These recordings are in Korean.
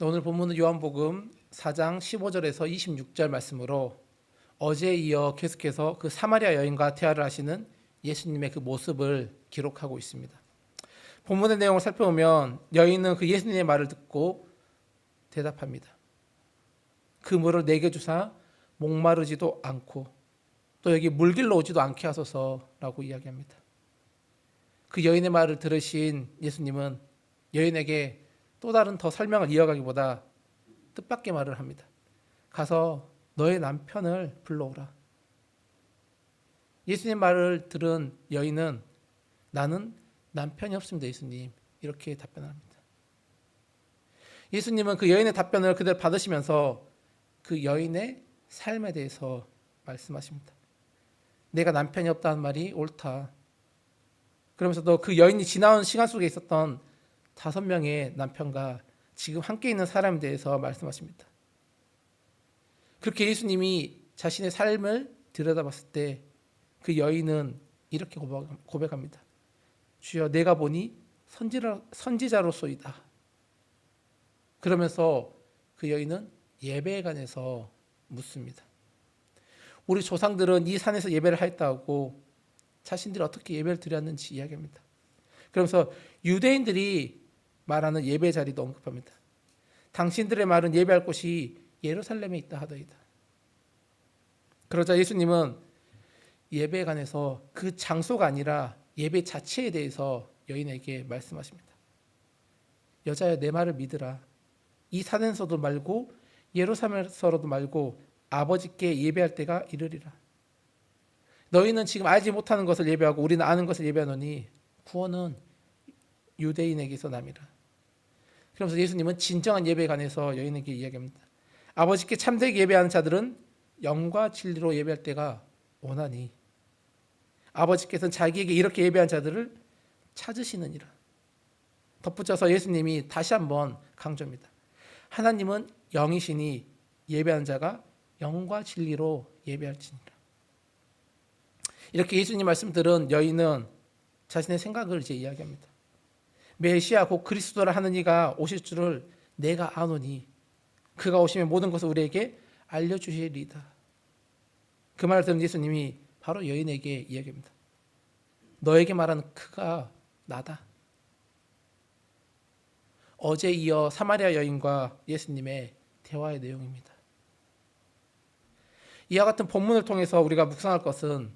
네, 오늘 본문은 요한복음 4장 15절에서 26절 말씀으로 어제에 이어 계속해서 그 사마리아 여인과 대화를 하시는 예수님의 그 모습을 기록하고 있습니다. 본문의 내용을 살펴보면 여인은 그 예수님의 말을 듣고 대답합니다. 그 물을 내게 주사 목마르지도 않고 또 여기 물길로 오지도 않게 하소서라고 이야기합니다. 그 여인의 말을 들으신 예수님은 여인에게 또 다른 더 설명을 이어가기보다 뜻밖의 말을 합니다. 가서 너의 남편을 불러오라. 예수님 말을 들은 여인은 나는 남편이 없습니다, 예수님. 이렇게 답변합니다. 예수님은 그 여인의 답변을 그대로 받으시면서 그 여인의 삶에 대해서 말씀하십니다. 내가 남편이 없다는 말이 옳다. 그러면서도 그 여인이 지나온 시간 속에 있었던 다섯 명의 남편과 지금 함께 있는 사람에 대해서 말씀하십니다. 그렇게 예수님이 자신의 삶을 들여다봤을 때 그 여인은 이렇게 고백합니다. 주여 내가 보니 선지라, 선지자로소이다. 그러면서 그 여인은 예배에 관해서 묻습니다. 우리 조상들은 이 산에서 예배를 하였다고 자신들이 어떻게 예배를 드렸는지 이야기합니다. 그러면서 유대인들이 말하는 예배 자리도 언급합니다. 당신들의 말은 예배할 곳이 예루살렘에 있다 하더이다. 그러자 예수님은 예배에 관해서 그 장소가 아니라 예배 자체에 대해서 여인에게 말씀하십니다. 여자야 내 말을 믿으라. 이 산에서도 말고 예루살렘에서도 말고 아버지께 예배할 때가 이르리라. 너희는 지금 알지 못하는 것을 예배하고 우리는 아는 것을 예배하노니 구원은 유대인에게서 남이라. 그러면서 예수님은 진정한 예배에 관해서 여인에게 이야기합니다. 아버지께 참되게 예배하는 자들은 영과 진리로 예배할 때가 오나니 아버지께서는 자기에게 이렇게 예배한 자들을 찾으시느니라. 덧붙여서 예수님이 다시 한번 강조합니다. 하나님은 영이시니 예배하는 자가 영과 진리로 예배할지니라. 이렇게 예수님 말씀 들은 여인은 자신의 생각을 이제 이야기합니다. 메시아 곧 그리스도라 하는 이가 오실 줄을 내가 아노니 그가 오시면 모든 것을 우리에게 알려주시리이다. 그 말을 들은 예수님이 바로 여인에게 이야기합니다. 너에게 말하는 그가 나다. 어제 이어 사마리아 여인과 예수님의 대화의 내용입니다. 이와 같은 본문을 통해서 우리가 묵상할 것은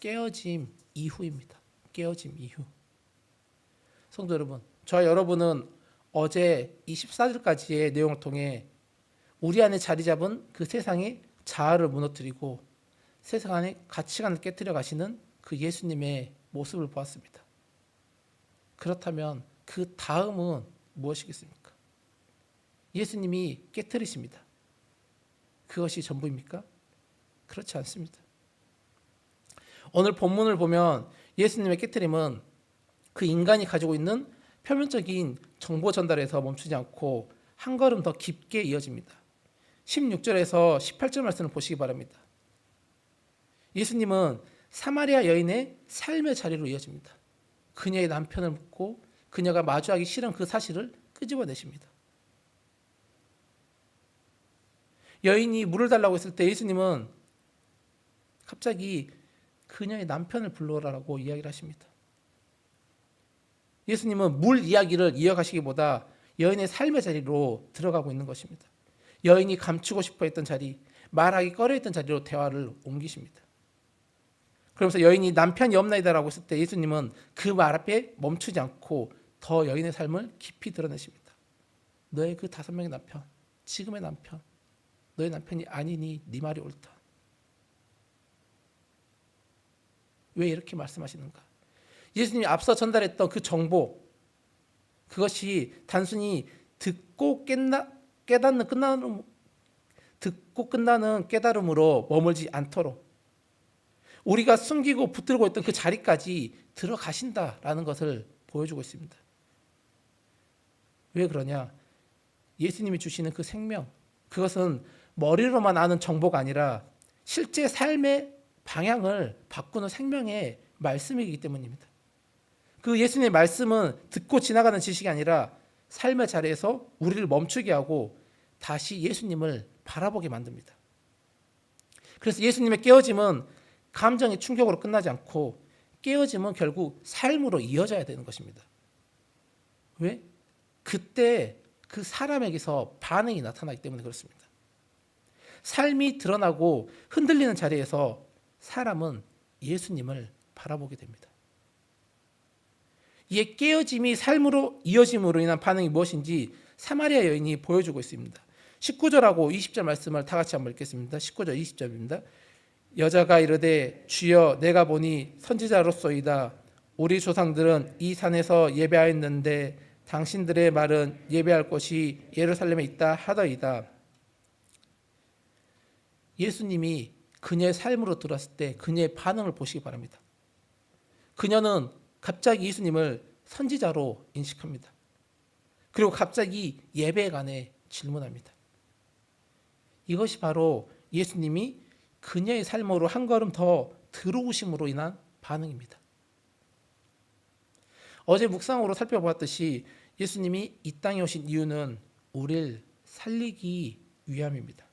깨어짐 이후입니다. 깨어짐 이후. 성도 여러분, 저와 여러분은 어제 24절까지의 내용을 통해 우리 안에 자리 잡은 그 세상의 자아를 무너뜨리고 세상 안에 가치관을 깨뜨려 가시는 그 예수님의 모습을 보았습니다. 그렇다면 그 다음은 무엇이겠습니까? 예수님이 깨뜨리십니다. 그것이 전부입니까? 그렇지 않습니다. 오늘 본문을 보면 예수님의 깨뜨림은 그 인간이 가지고 있는 표면적인 정보 전달에서 멈추지 않고 한 걸음 더 깊게 이어집니다. 16절에서 18절 말씀을 보시기 바랍니다. 예수님은 사마리아 여인의 삶의 자리로 이어집니다. 그녀의 남편을 묻고 그녀가 마주하기 싫은 그 사실을 끄집어내십니다. 여인이 물을 달라고 했을 때 예수님은 갑자기 그녀의 남편을 불러라라고 이야기를 하십니다. 예수님은 물 이야기를 이어가시기보다 여인의 삶의 자리로 들어가고 있는 것입니다. 여인이 감추고 싶어 했던 자리, 말하기 꺼려 했던 자리로 대화를 옮기십니다. 그러면서 여인이 남편이 없나이다라고 했을 때 예수님은 그 말 앞에 멈추지 않고 더 여인의 삶을 깊이 드러내십니다. 너의 그 다섯 명의 남편, 지금의 남편, 너의 남편이 아니니 네 말이 옳다. 왜 이렇게 말씀하시는가? 예수님이 앞서 전달했던 그 정보 그것이 단순히 듣고 깨나, 깨닫는 끝나는 듣고 끝나는 깨달음으로 머물지 않도록 우리가 숨기고 붙들고 있던 그 자리까지 들어가신다라는 것을 보여주고 있습니다. 왜 그러냐? 예수님이 주시는 그 생명, 그것은 머리로만 아는 정보가 아니라 실제 삶의 방향을 바꾸는 생명의 말씀이기 때문입니다. 그 예수님의 말씀은 듣고 지나가는 지식이 아니라 삶의 자리에서 우리를 멈추게 하고 다시 예수님을 바라보게 만듭니다. 그래서 예수님의 깨어짐은 감정의 충격으로 끝나지 않고 깨어짐은 결국 삶으로 이어져야 되는 것입니다. 왜? 그때 그 사람에게서 반응이 나타나기 때문에 그렇습니다. 삶이 드러나고 흔들리는 자리에서 사람은 예수님을 바라보게 됩니다. 이에 깨어짐이 삶으로 이어짐으로 인한 반응이 무엇인지 사마리아 여인이 보여주고 있습니다. 19절하고 20절 말씀을 다 같이 한번 읽겠습니다. 19절 20절입니다. 여자가 이르되 주여 내가 보니 선지자로소이다 우리 조상들은 이 산에서 예배하였는데 당신들의 말은 예배할 곳이 예루살렘에 있다 하더이다. 예수님이 그녀의 삶으로 들어왔을 때 그녀의 반응을 보시기 바랍니다. 그녀는 갑자기 예수님을 선지자로 인식합니다. 그리고 갑자기 예배관에 질문합니다. 이것이 바로 예수님이 그녀의 삶으로 한 걸음 더 들어오심으로 인한 반응입니다. 어제 묵상으로 살펴보았듯이 예수님이 이 땅에 오신 이유는 우리를 살리기 위함입니다.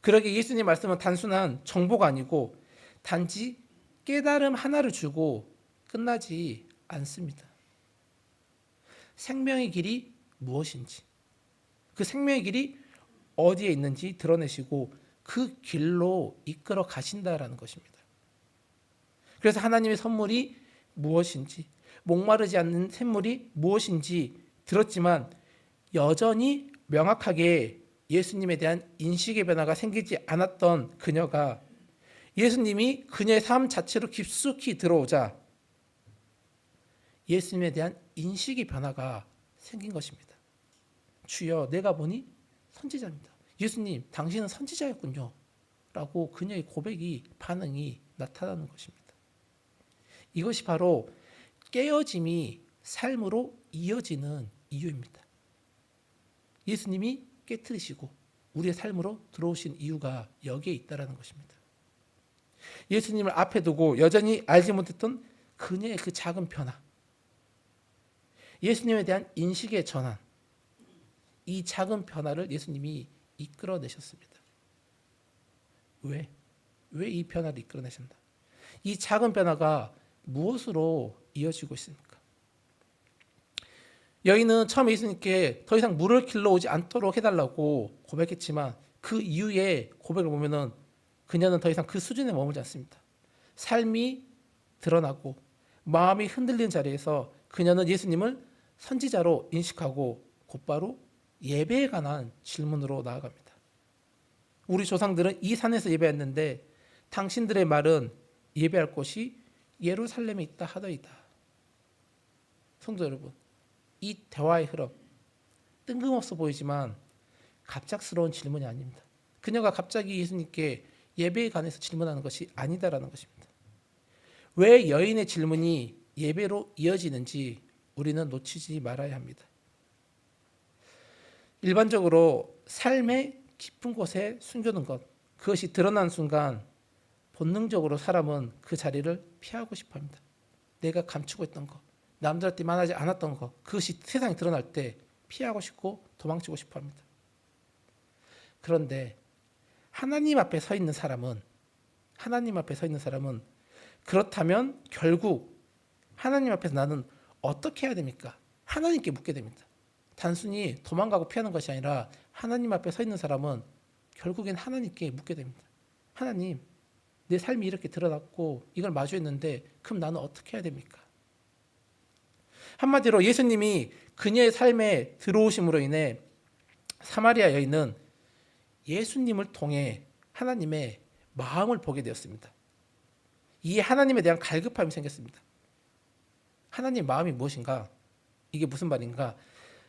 그러게 예수님 말씀은 단순한 정보가 아니고 단지 깨달음 하나를 주고 끝나지 않습니다. 생명의 길이 무엇인지, 그 생명의 길이 어디에 있는지 드러내시고 그 길로 이끌어 가신다라는 것입니다. 그래서 하나님의 선물이 무엇인지, 목마르지 않는 샘물이 무엇인지 들었지만 여전히 명확하게 예수님에 대한 인식의 변화가 생기지 않았던 그녀가 예수님이 그녀의 삶 자체로 깊숙이 들어오자 예수님에 대한 인식의 변화가 생긴 것입니다. 주여, 내가 보니 선지자입니다. 예수님, 당신은 선지자였군요. 라고 그녀의 고백이 반응이 나타나는 것입니다. 이것이 바로 깨어짐이 삶으로 이어지는 이유입니다. 예수님이 깨뜨리시고 우리의 삶으로 들어오신 이유가 여기에 있다라는 것입니다. 예수님을 앞에 두고 여전히 알지 못했던 그녀의 그 작은 변화, 예수님에 대한 인식의 전환, 이 작은 변화를 예수님이 이끌어내셨습니다. 왜? 왜 이 변화를 이끌어내신다? 이 작은 변화가 무엇으로 이어지고 있습니까? 여인은 처음에 예수님께 더 이상 물을 길러 오지 않도록 해달라고 고백했지만 그 이후에 고백을 보면은 그녀는 더 이상 그 수준에 머물지 않습니다. 삶이 드러나고 마음이 흔들리는 자리에서 그녀는 예수님을 선지자로 인식하고 곧바로 예배에 관한 질문으로 나아갑니다. 우리 조상들은 이 산에서 예배했는데 당신들의 말은 예배할 곳이 예루살렘에 있다 하더이다. 성도 여러분, 이 대화의 흐름 뜬금없어 보이지만 갑작스러운 질문이 아닙니다. 그녀가 갑자기 예수님께 예배에 관해서 질문하는 것이 아니다라는 것입니다. 왜 여인의 질문이 예배로 이어지는지 우리는 놓치지 말아야 합니다. 일반적으로 삶의 깊은 곳에 숨겨둔 것, 그것이 드러난 순간 본능적으로 사람은 그 자리를 피하고 싶어 합니다. 내가 감추고 있던 것, 남들한테 말하지 않았던 것, 그것이 세상에 드러날 때 피하고 싶고 도망치고 싶어 합니다. 그런데 하나님 앞에 서 있는 사람은 하나님 앞에 서 있는 사람은 그렇다면 결국 하나님 앞에서 나는 어떻게 해야 됩니까? 하나님께 묻게 됩니다. 단순히 도망가고 피하는 것이 아니라 하나님 앞에 서 있는 사람은 결국엔 하나님께 묻게 됩니다. 하나님, 내 삶이 이렇게 드러났고 이걸 마주했는데 그럼 나는 어떻게 해야 됩니까? 한마디로 예수님이 그녀의 삶에 들어오심으로 인해 사마리아 여인은 예수님을 통해 하나님의 마음을 보게 되었습니다. 이 하나님에 대한 갈급함이 생겼습니다. 하나님 마음이 무엇인가? 이게 무슨 말인가?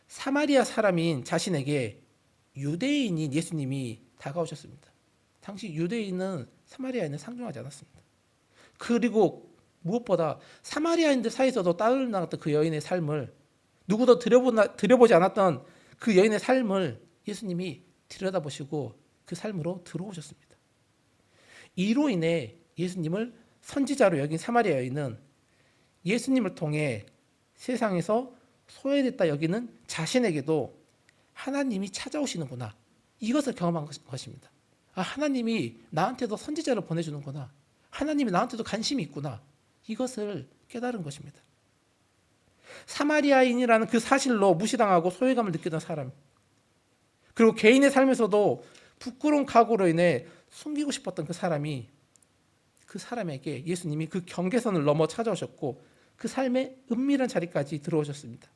사마리아 사람인 자신에게 유대인인 예수님이 다가오셨습니다. 당시 유대인은 사마리아인을 상종하지 않았습니다. 그리고 무엇보다 사마리아인들 사이에서도 따를 나갔던 그 여인의 삶을 누구도 들여보나, 들여보지 않았던 그 여인의 삶을 예수님이 들여다보시고 그 삶으로 들어오셨습니다. 이로 인해 예수님을 선지자로 여긴 사마리아 여인은 예수님을 통해 세상에서 소외됐다 여기는 자신에게도 하나님이 찾아오시는구나. 이것을 경험한 것- 것입니다. 아, 하나님이 나한테도 선지자를 보내주는구나. 하나님이 나한테도 관심이 있구나. 이것을 깨달은 것입니다. 사마리아인이라는 그 사실로 무시당하고 소외감을 느끼던 사람. 그리고 개인의 삶에서도 부끄러운 각오로 인해 숨기고 싶었던 그 사람이 그 사람에게 예수님이 그 경계선을 넘어 찾아오셨고 그 삶의 은밀한 자리까지 들어오셨습니다.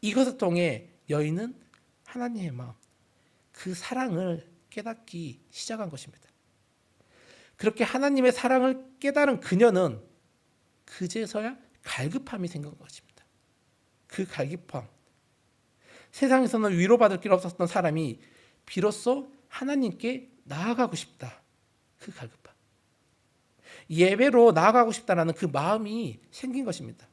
이것을 통해 여인은 하나님의 마음, 그 사랑을 깨닫기 시작한 것입니다. 그렇게 하나님의 사랑을 깨달은 그녀는 그제서야 갈급함이 생긴 것입니다. 그 갈급함. 세상에서는 위로받을 길 없었던 사람이 비로소 하나님께 나아가고 싶다. 그 갈급함. 예배로 나아가고 싶다라는 그 마음이 생긴 것입니다.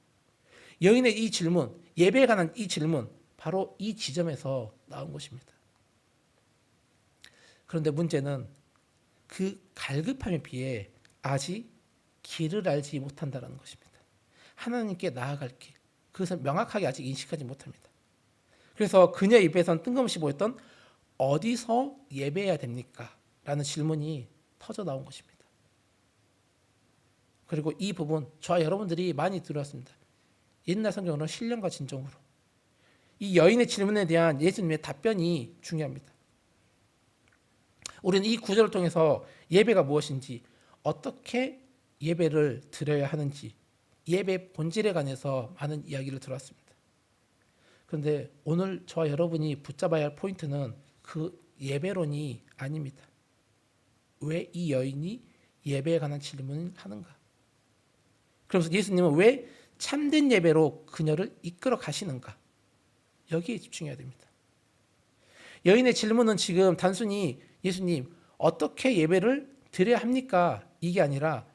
여인의 이 질문, 예배에 관한 이 질문, 바로 이 지점에서 나온 것입니다. 그런데 문제는 그 갈급함에 비해 아직 길을 알지 못한다는 것입니다. 하나님께 나아갈 길, 그것을 명확하게 아직 인식하지 못합니다. 그래서 그녀 입에선 뜬금없이 보였던 어디서 예배해야 됩니까? 라는 질문이 터져 나온 것입니다. 그리고 이 부분 저와 여러분들이 많이 들었습니다. 옛날 성경으로 신령과 진정으로 이 여인의 질문에 대한 예수님의 답변이 중요합니다. 우리는 이 구절을 통해서 예배가 무엇인지 어떻게 예배를 드려야 하는지 예배 본질에 관해서 많은 이야기를 들었습니다. 그런데 오늘 저와 여러분이 붙잡아야 할 포인트는 그 예배론이 아닙니다. 왜 이 여인이 예배에 관한 질문을 하는가? 그러면서 예수님은 왜 참된 예배로 그녀를 이끌어 가시는가? 여기에 집중해야 됩니다. 여인의 질문은 지금 단순히 예수님 어떻게 예배를 드려야 합니까? 이게 아니라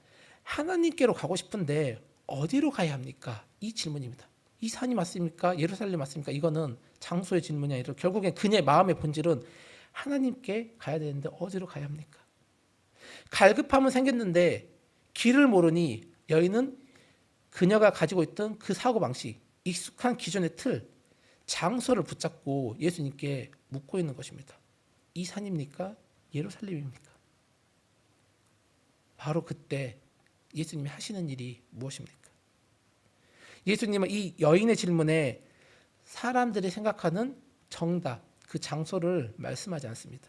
하나님께로 가고 싶은데 어디로 가야 합니까? 이 질문입니다. 이 산이 맞습니까? 예루살렘 맞습니까? 이거는 장소의 질문이 아니라 결국엔 그녀의 마음의 본질은 하나님께 가야 되는데 어디로 가야 합니까? 갈급함은 생겼는데 길을 모르니 여인은 그녀가 가지고 있던 그 사고 방식, 익숙한 기존의 틀, 장소를 붙잡고 예수님께 묻고 있는 것입니다. 이 산입니까? 예루살렘입니까? 바로 그때 예수님이 하시는 일이 무엇입니까? 예수님은 이 여인의 질문에 사람들이 생각하는 정답, 그 장소를 말씀하지 않습니다.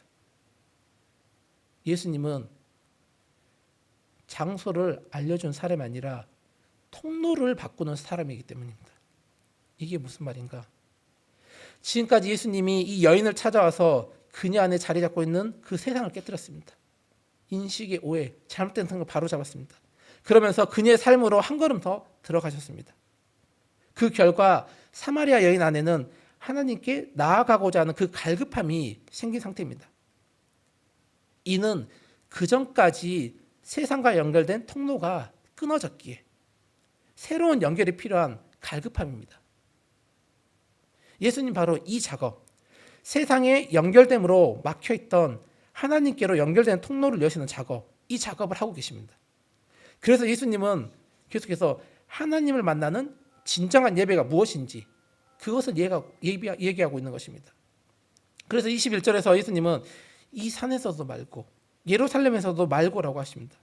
예수님은 장소를 알려준 사람이 아니라 통로를 바꾸는 사람이기 때문입니다. 이게 무슨 말인가? 지금까지 예수님이 이 여인을 찾아와서 그녀 안에 자리 잡고 있는 그 세상을 깨뜨렸습니다. 인식의 오해, 잘못된 생각 바로 잡았습니다. 그러면서 그녀의 삶으로 한 걸음 더 들어가셨습니다. 그 결과 사마리아 여인 안에는 하나님께 나아가고자 하는 그 갈급함이 생긴 상태입니다. 이는 그 전까지 세상과 연결된 통로가 끊어졌기에 새로운 연결이 필요한 갈급함입니다. 예수님 바로 이 작업, 세상에 연결됨으로 막혀 있던 하나님께로 연결되는 통로를 여시는 작업, 이 작업을 하고 계십니다. 그래서 예수님은 계속해서 하나님을 만나는 진정한 예배가 무엇인지 그것을 얘기하고 있는 것입니다. 그래서 21절에서 예수님은 이 산에서도 말고 예루살렘에서도 말고라고 하십니다.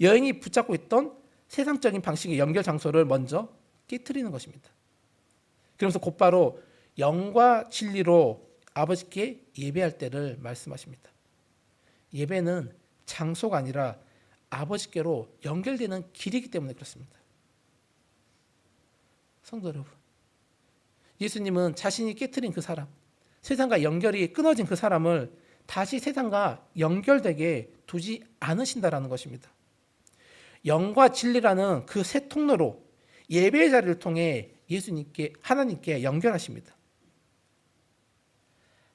여인이 붙잡고 있던 세상적인 방식의 연결 장소를 먼저 깨뜨리는 것입니다. 그러면서 곧바로 영과 진리로 아버지께 예배할 때를 말씀하십니다. 예배는 장소가 아니라 아버지께로 연결되는 길이기 때문에 그렇습니다. 성도 여러분, 예수님은 자신이 깨뜨린 그 사람, 세상과 연결이 끊어진 그 사람을 다시 세상과 연결되게 두지 않으신다라는 것입니다. 영과 진리라는 그 새 통로로 예배의 자리를 통해 예수님께 하나님께 연결하십니다.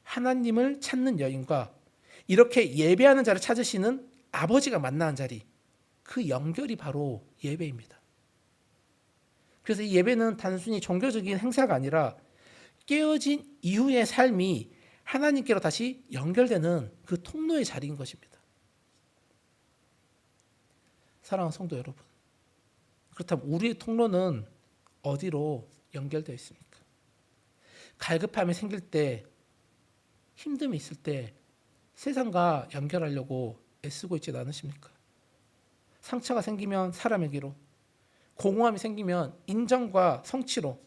하나님을 찾는 여인과 이렇게 예배하는 자를 찾으시는 아버지가 만나는 자리 그 연결이 바로 예배입니다. 그래서 이 예배는 단순히 종교적인 행사가 아니라 깨어진 이후의 삶이 하나님께로 다시 연결되는 그 통로의 자리인 것입니다. 사랑하는 성도 여러분, 그렇다면 우리의 통로는 어디로 연결되어 있습니까? 갈급함이 생길 때 힘듦이 있을 때 세상과 연결하려고 애쓰고 있지 않으십니까? 상처가 생기면 사람에게로 공허함이 생기면 인정과 성취로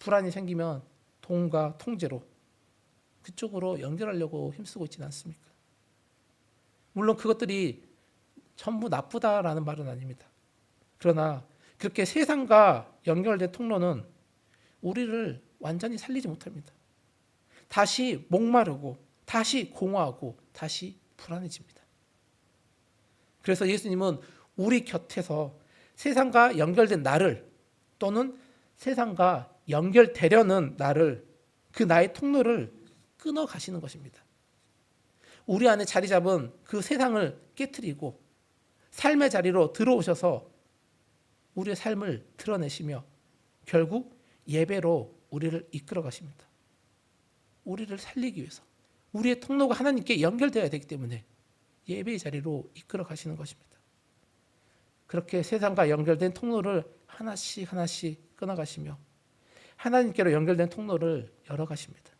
불안이 생기면 돈과 통제로 그쪽으로 연결하려고 힘쓰고 있지는 않습니까? 물론 그것들이 전부 나쁘다라는 말은 아닙니다. 그러나 그렇게 세상과 연결된 통로는 우리를 완전히 살리지 못합니다. 다시 목마르고 다시 공허하고 다시 불안해집니다. 그래서 예수님은 우리 곁에서 세상과 연결된 나를 또는 세상과 연결되려는 나를 그 나의 통로를 끊어 가시는 것입니다. 우리 안에 자리 잡은 그 세상을 깨뜨리고 삶의 자리로 들어오셔서 우리의 삶을 드러내시며 결국 예배로 우리를 이끌어 가십니다. 우리를 살리기 위해서 우리의 통로가 하나님께 연결되어야 되기 때문에 예배의 자리로 이끌어 가시는 것입니다. 그렇게 세상과 연결된 통로를 하나씩 하나씩 끊어 가시며 하나님께로 연결된 통로를 열어 가십니다.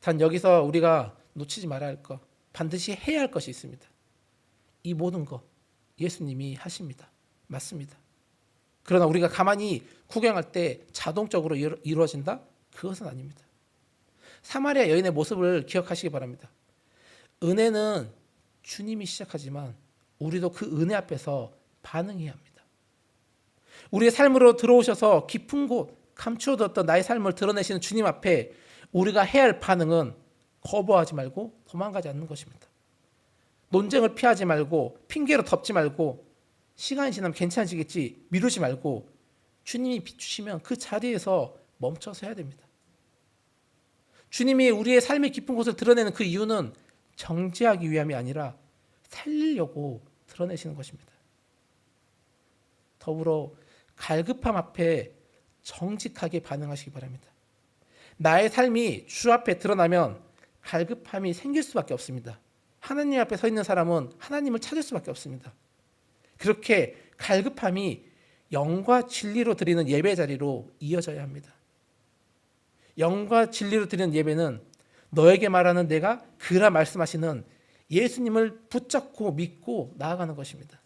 단 여기서 우리가 놓치지 말아야 할 것, 반드시 해야 할 것이 있습니다. 이 모든 것 예수님이 하십니다. 맞습니다. 그러나 우리가 가만히 구경할 때 자동적으로 이루- 이루어진다? 그것은 아닙니다. 사마리아 여인의 모습을 기억하시기 바랍니다. 은혜는 주님이 시작하지만 우리도 그 은혜 앞에서 반응해야 합니다. 우리의 삶으로 들어오셔서 깊은 곳 감추어뒀던 나의 삶을 드러내시는 주님 앞에 우리가 해야 할 반응은 거부하지 말고 도망가지 않는 것입니다. 논쟁을 피하지 말고 핑계로 덮지 말고 시간이 지나면 괜찮아지겠지 미루지 말고 주님이 비추시면 그 자리에서 멈춰서 해야 됩니다. 주님이 우리의 삶의 깊은 곳을 드러내는 그 이유는 정지하기 위함이 아니라 살리려고 드러내시는 것입니다. 더불어 갈급함 앞에 정직하게 반응하시기 바랍니다. 나의 삶이 주 앞에 드러나면 갈급함이 생길 수밖에 없습니다. 하나님 앞에 서 있는 사람은 하나님을 찾을 수밖에 없습니다. 그렇게 갈급함이 영과 진리로 드리는 예배 자리로 이어져야 합니다. 영과 진리로 드리는 예배는 너에게 말하는 내가 그라 말씀하시는 예수님을 붙잡고 믿고 나아가는 것입니다.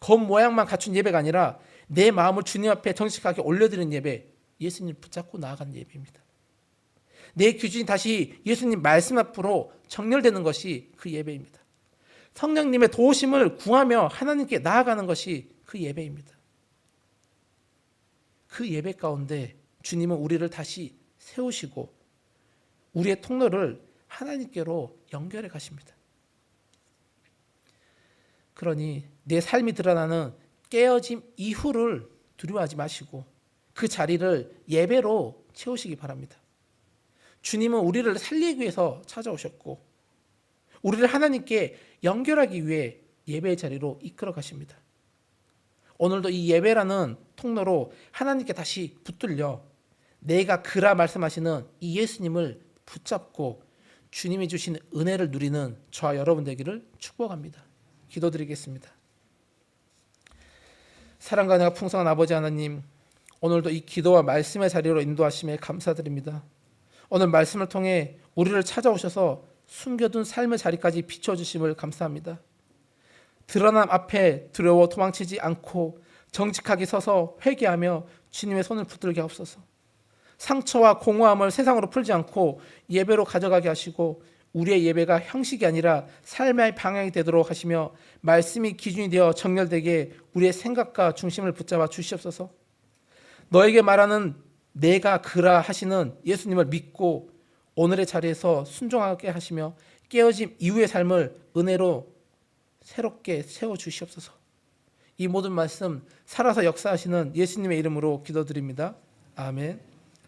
겉 모양만 갖춘 예배가 아니라 내 마음을 주님 앞에 정직하게 올려드리는 예배, 예수님을 붙잡고 나아가는 예배입니다. 내 기준이 다시 예수님 말씀 앞으로 정렬되는 것이 그 예배입니다. 성령님의 도우심을 구하며 하나님께 나아가는 것이 그 예배입니다. 그 예배 가운데 주님은 우리를 다시 세우시고 우리의 통로를 하나님께로 연결해 가십니다. 그러니 내 삶이 드러나는 깨어짐 이후를 두려워하지 마시고 그 자리를 예배로 채우시기 바랍니다. 주님은 우리를 살리기 위해서 찾아오셨고 우리를 하나님께 연결하기 위해 예배의 자리로 이끌어 가십니다. 오늘도 이 예배라는 통로로 하나님께 다시 붙들려 내가 그라 말씀하시는 이 예수님을 붙잡고 주님이 주신 은혜를 누리는 저와 여러분 되기를 축복합니다. 기도드리겠습니다. 사랑과 내가 풍성한 아버지 하나님, 오늘도 이 기도와 말씀의 자리로 인도하심에 감사드립니다. 오늘 말씀을 통해 우리를 찾아오셔서 숨겨둔 삶의 자리까지 비춰주심을 감사합니다. 드러남 앞에 두려워 도망치지 않고 정직하게 서서 회개하며 주님의 손을 붙들게 하옵소서. 상처와 공허함을 세상으로 풀지 않고 예배로 가져가게 하시고 우리의 예배가 형식이 아니라 삶의 방향이 되도록 하시며 말씀이 기준이 되어 정렬되게 우리의 생각과 중심을 붙잡아 주시옵소서. 너에게 말하는 내가 그라 하시는 예수님을 믿고 오늘의 자리에서 순종하게 하시며 깨어짐 이후의 삶을 은혜로 새롭게 세워 주시옵소서. 이 모든 말씀 살아서 역사하시는 예수님의 이름으로 기도드립니다. 아멘.